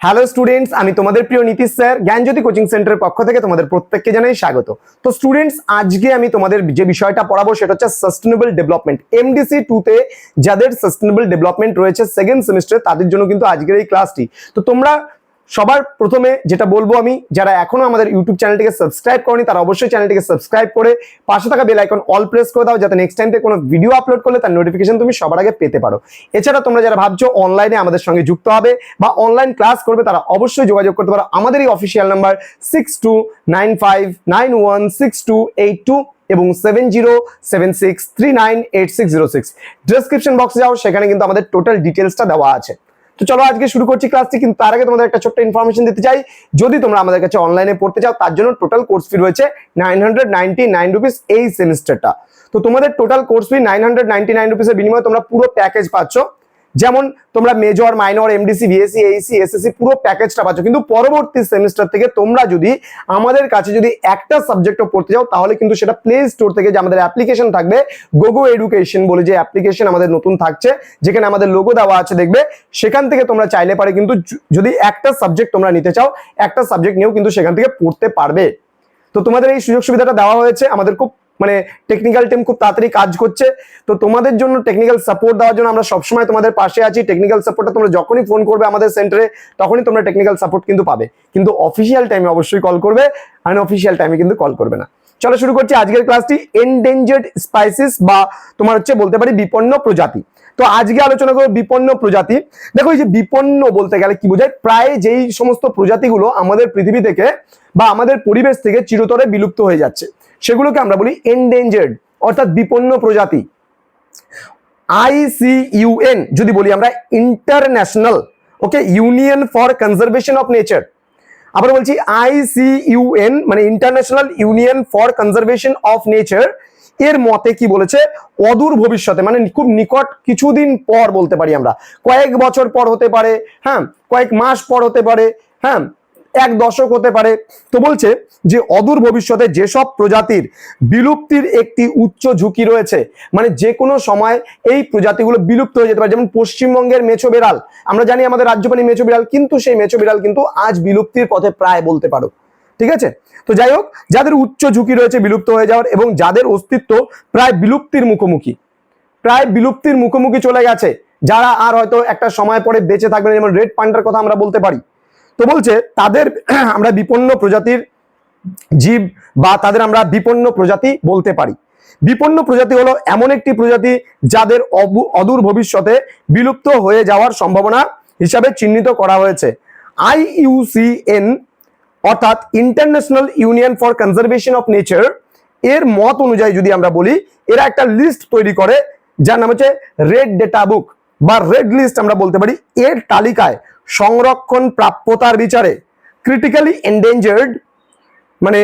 Hello students আমি তোমাদের প্রিয় নীতিশ স্যার, জ্ঞানজ্যোতি কোচিং সেন্টারের পক্ষ থেকে তোমাদের প্রত্যেককে জানাই স্বাগত। তো স্টুডেন্টস আজকে আমি তোমাদের যে বিষয়টা পড়াবো সেটা হচ্ছে সাস্টেনেবল ডেভেলপমেন্ট এমডিসি টুতে যাদের সাস্টেনেবল ডেভেলপমেন্ট রয়েছে সেকেন্ড সেমিস্টারে তাদের জন্য কিন্তু আজকের এই ক্লাসটি তো তোমরা সবার প্রথমে যেটা বলব আমি, যারা এখনও আমাদের ইউটিউব চ্যানেলটিকে সাবস্ক্রাইব করনি, তারা অবশ্যই চ্যানেলটিকে সাবস্ক্রাইব করে পাশে থাকা বেল আইকন অল প্রেস করে দাও, যাতে নেক্সট টাইমতে কোনো ভিডিও আপলোড করলে তার নোটিফিকেশন তুমি সবার আগে পেতে পারো। এছাড়া তোমরা যারা ভাবছ অনলাইনে আমাদের সঙ্গে যুক্ত হবে বা অনলাইন ক্লাস করবে, তারা অবশ্যই যোগাযোগ করতে পারো। আমাদের এই official number six two nine five nine one six two eight two এবং seven zero seven six three nine eight six zero six description বক্সে যাও, সেখানে কিন্তু আমাদের টোটাল ডিটেলসটা দেওয়া আছে। তো চলো আজকে শুরু করছি ক্লাসটি কিন্তু তার আগে তোমাদের একটা ছোট্ট ইনফরমেশন দিতে চাই। যদি তোমরা আমাদের কাছে অনলাইনে পড়তে চাও, তার জন্য টোটাল কোর্স ফি রয়েছে nine hundred ninety nine rupees এই সেমিস্টারটা তো তোমাদের total course fee nine hundred ninety nine রুপিসের বিনিময়ে তোমরা পুরো প্যাকেজ পাচ্ছ। যেমন তোমরা major minor MDC BSC AEC SSC পুরো প্যাকেজটা পাচ্ছ। কিন্তু পরবর্তী সেমিস্টার থেকে তোমরা যদি আমাদের কাছে যদি একটা সাবজেক্টও পড়তে যাও, তাহলে কিন্তু সেটা প্লে স্টোর থেকে যে আমাদের অ্যাপ্লিকেশন থাকবে গোগো এডুকেশন বলে যে অ্যাপ্লিকেশন আমাদের নতুন থাকছে, যেখানে আমাদের লোগো দেওয়া আছে দেখবে, সেখান থেকে তোমরা চাইলে পারে কিন্তু যদি একটা সাবজেক্ট তোমরা নিতে চাও, একটা সাবজেক্ট নিয়েও কিন্তু সেখান থেকে পড়তে পারবে। তো তোমাদের এই সুযোগ সুবিধাটা দেওয়া হয়েছে, আমাদের খুব মানে টেকনিক্যাল টিম খুব তাড়াতাড়ি কাজ করছে। তো তোমাদের জন্য টেকনিক্যাল সাপোর্ট দেওয়ার জন্য আমরা সবসময় তোমাদের পাশে আছি। টেকনিক্যাল সাপোর্টটা তোমরা যখনই ফোন করবে আমাদের সেন্টারে তখনই তোমরা টেকনিক্যাল সাপোর্ট কিন্তু পাবে। কিন্তু অফিসিয়াল টাইমে অবশ্যই কল করবে আনঅফিসিয়াল টাইমে কিন্তু কল করবে না। চলো শুরু করছি আজকের ক্লাসটি এনডেঞ্জার্ড স্পাইসিস বা তোমার হচ্ছে বলতে পারি বিপন্ন প্রজাতি। তো আজকে আলোচনা করব বিপন্ন প্রজাতি। দেখো এই যে বিপন্ন বলতে গেলে কি বোঝায়? প্রায় যেই সমস্ত প্রজাতিগুলো আমাদের পৃথিবী থেকে বা আমাদের পরিবেশ থেকে চিরতরে বিলুপ্ত হয়ে যাচ্ছে। সেগুলোকে আমরা বলি এনডেঞ্জার্ড অর্থাৎ বিপন্ন প্রজাতি। আইসিইউএন যদি বলি আমরা international okay union for conservation of nature আবার বলছি আইসিইউএন মানে international union for conservation of nature এর মতে কি বলেছে? অদূর ভবিষ্যতে মানে খুব নিকট কিছুদিন পর বলতে পারি আমরা। কয়েক বছর পর হতে পারে হ্যাঁ কয়েক মাস পর হতে পারে হ্যাঁ এক দশক হতে পারে। তো বলছে যে, অদূর ভবিষ্যতে যেসব প্রজাতির বিলুপ্তির একটি উচ্চ ঝুঁকি রয়েছে মানে যে কোনো সময় এই প্রজাতিগুলো বিলুপ্ত হয়ে যেতে পারে। যেমন পশ্চিমবঙ্গের মেছো বিড়াল, আমরা জানি আমাদের রাজ্যপানি মেছো বিড়াল, কিন্তু সেই মেছো বিড়াল কিন্তু আজ বিলুপ্তির পথে প্রায় বলতে পারো। ঠিক আছে? তো যাই হোক, যাদের উচ্চ ঝুঁকি রয়েছে বিলুপ্ত হয়ে যাওয়ার এবং যাদের অস্তিত্ব প্রায় বিলুপ্তির মুখোমুখি, প্রায় বিলুপ্তির মুখোমুখি চলে গেছে, যারা আর হয়তো একটা সময় পরে বেঁচে থাকবে যেমন রেড পান্ডার কথা আমরা বলতে পারি। তো বলছে, তাদের আমরা বিপন্ন প্রজাতির জীব বা তাদের আমরা বিপন্ন প্রজাতি বলতে পারি। বিপন্ন প্রজাতি হলো এমন একটি প্রজাতি যাদের অদূর ভবিষ্যতে বিলুপ্ত হয়ে যাওয়ার সম্ভাবনা হিসাবে চিহ্নিত করা হয়েছে। আইইউসিএন অর্থাৎ international union for conservation of nature, এর মত অনুযায়ী যদি আমরা বলি, এরা একটা লিস্ট তৈরি করে, যার নাম হচ্ছে রেড ডেটা বুক। বা রেড লিস্ট আমরা বলতে পারি, এর তালিকায় সংরক্ষণ প্রাপ্যতার বিচারে ক্রিটিক্যালি এন্ডেঞ্জার্ড মানে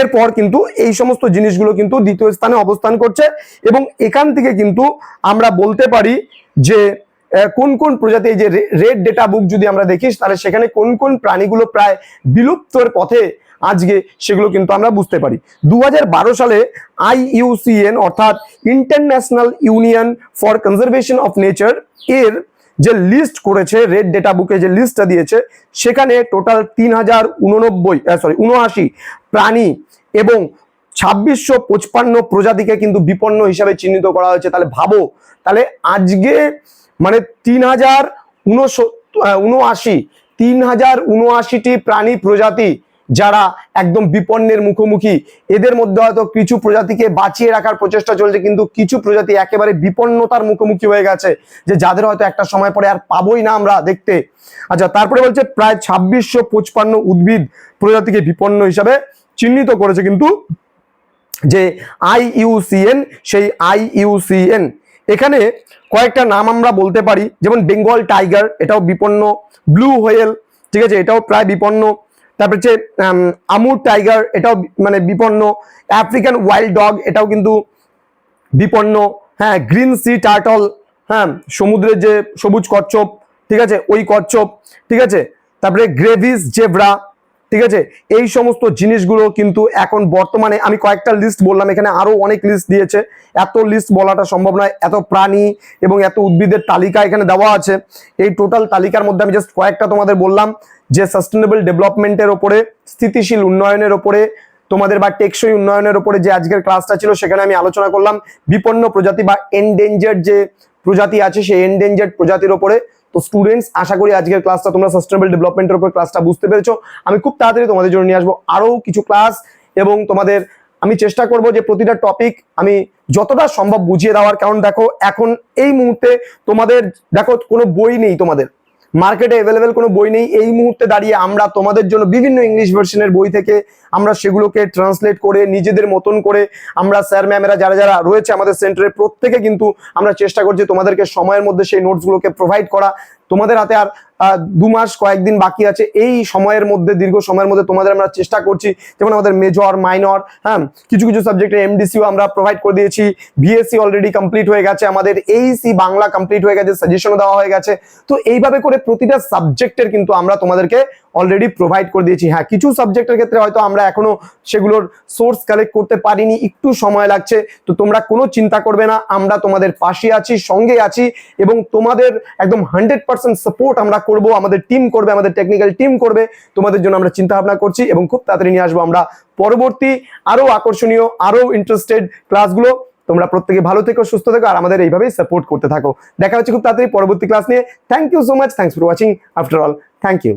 এরপর কিন্তু এই সমস্ত জিনিসগুলো কিন্তু দ্বিতীয় স্থানে অবস্থান করছে এবং এখান থেকে কিন্তু আমরা বলতে পারি যে কোন কোন প্রজাতি, এই যে রেড ডেটা বুক যদি আমরা দেখিস, তাহলে সেখানে কোন কোন প্রাণীগুলো প্রায় বিলুপ্তর পথে আজকে সেগুলো কিন্তু আমরা বুঝতে পারি। দু হাজার বারো সালে আইইউসিএন অর্থাৎ international union for conservation of nature এর যে লিস্ট করেছে, রেড ডেটা বুকে যে লিস্টটা দিয়েছে, সেখানে টোটাল তিন হাজার উননব্বই সরি উনআশি প্রাণী এবং ছাব্বিশশো পঁচপান্ন প্রজাতিকে কিন্তু বিপন্ন হিসাবে চিহ্নিত করা হয়েছে। তাহলে ভাবো, তাহলে আজকে মানে তিন হাজার উনআশি তিন হাজার উনআশিটি প্রাণী প্রজাতি যারা একদম বিপন্নের মুখোমুখি। এদের মধ্যে হয়তো কিছু প্রজাতিকে বাঁচিয়ে রাখার প্রচেষ্টা চলছে, কিন্তু কিছু প্রজাতি একেবারে বিপন্নতার মুখোমুখি হয়ে গেছে, যে যাদের হয়তো একটা সময় পরে আর পাবোই না আমরা দেখতে। আচ্ছা তারপরে বলছে প্রায় ছাব্বিশশো পঁচপান্ন উদ্ভিদ প্রজাতিকে বিপন্ন হিসাবে চিহ্নিত করেছে, কিন্তু যে আই আইইউসিএন সেই আই আইইউসিএন এখানে কয়েকটা নাম আমরা বলতে পারি, যেমন বেঙ্গল টাইগার, এটাও বিপন্ন, ব্লু হোয়েল, ঠিক আছে, এটাও প্রায় বিপন্ন তারপর হচ্ছে আম, আমুর টাইগার এটাও মানে বিপন্ন। আফ্রিকান ওয়াইল্ড ডগ এটাও কিন্তু বিপন্ন। হ্যাঁ গ্রিন সি টার্টল হ্যাঁ সমুদ্রের যে সবুজ কচ্ছপ ঠিক আছে? ওই কচ্ছপ ঠিক আছে? তারপরে গ্রেভিস জেব্রা ঠিক আছে? এই সমস্ত জিনিসগুলো কিন্তু এখন বর্তমানে আমি কয়েকটা লিস্ট বললাম, এখানে আরও অনেক লিস্ট দিয়েছে। এত লিস্ট বলাটা সম্ভব নয়, এত প্রাণী এবং এত উদ্ভিদের তালিকা এখানে দেওয়া আছে। এই টোটাল তালিকার মধ্যে আমি জাস্ট কয়েকটা তোমাদের বললাম, যে সাস্টেনেবল ডেভেলপমেন্টের ওপরে, স্থিতিশীল উন্নয়নের ওপরে, তোমাদের বা টেকসই উন্নয়নের ওপরে যে আজকের ক্লাসটা ছিল, সেখানে আমি আলোচনা করলাম। বিপন্ন প্রজাতি বা এনডেঞ্জার্ড যে প্রজাতি আছে, সেই এনডেঞ্জার্ড প্রজাতির ওপরে তো স্টুডেন্টস আশা করি আজকের ক্লাসটা তোমরা সাস্টেনেবল ডেভেলপমেন্টের উপর ক্লাসটা বুঝতে পেরেছ। আমি খুব তাড়াতাড়ি তোমাদের জন্য নিয়ে আসব আরও কিছু ক্লাস এবং তোমাদের আমি চেষ্টা করব যে প্রতিটা টপিক আমি যতটা সম্ভব বুঝিয়ে দেওয়ার। কারণ দেখো, এখন এই মুহূর্তে তোমাদের, দেখো কোনো বই নেই তোমাদের। মার্কেটে অ্যাভেলেবেল কোনো বই নেই। এই মুহূর্তে দাঁড়িয়ে আমরা তোমাদের জন্য বিভিন্ন ইংলিশ ভার্সনের বই থেকে আমরা সেগুলোকে ট্রান্সলেট করে, নিজেদের মতন করে আমরা স্যার ম্যামেরা যারা যারা রয়েছে আমাদের সেন্টারে প্রত্যেকে কিন্তু আমরা চেষ্টা করছি তোমাদেরকে সময়ের মধ্যে সেই নোটসগুলোকে প্রোভাইড করা। তোমাদের হাতে আর দু মাস কয়েকদিন বাকি আছে। এই সময়ের মধ্যে, দীর্ঘ সময়ের মধ্যে তোমাদের আমরা চেষ্টা করছি, যেমন আমাদের মেজর মাইনর হ্যাঁ কিছু কিছু সাবজেক্টে এমডিসিও আমরা প্রোভাইড করে দিয়েছি। বিএসসি অলরেডি কমপ্লিট হয়ে গেছে। আমাদের এইসি বাংলা কমপ্লিট হয়ে গেছে সাজেশনও দেওয়া হয়ে গেছে। তো এইভাবে করে প্রতিটা সাবজেক্টের কিন্তু আমরা তোমাদেরকে অলরেডি প্রোভাইড করে দিয়েছি। হ্যাঁ কিছু সাবজেক্টের ক্ষেত্রে হয়তো আমরা এখনও সেগুলোর সোর্স কালেক্ট করতে পারিনি, একটু সময় লাগছে। তো তোমরা কোনো চিন্তা করবে না, আমরা তোমাদের পাশে আছি, সঙ্গে আছি এবং তোমাদের একদম হান্ড্রেড পার্সেন্ট সাপোর্ট আমরা করব, আমাদের টিম করবে, আমাদের টেকনিক্যাল টিম করবে, তোমাদের জন্য আমরা চিন্তা ভাবনা করছি এবং খুব তাড়াতাড়ি নিয়ে আসব আমরা পরবর্তী আরও আকর্ষণীয়, আরও ইন্টারেস্টেড ক্লাসগুলো তোমরা প্রত্যেকে ভালো থেকো, সুস্থ থেকো আর আমাদের এইভাবেই সাপোর্ট করতে থাকো। দেখা হচ্ছে খুব তাড়াতাড়ি পরবর্তী ক্লাস নিয়ে। Thank you so much thanks for watching after all thank you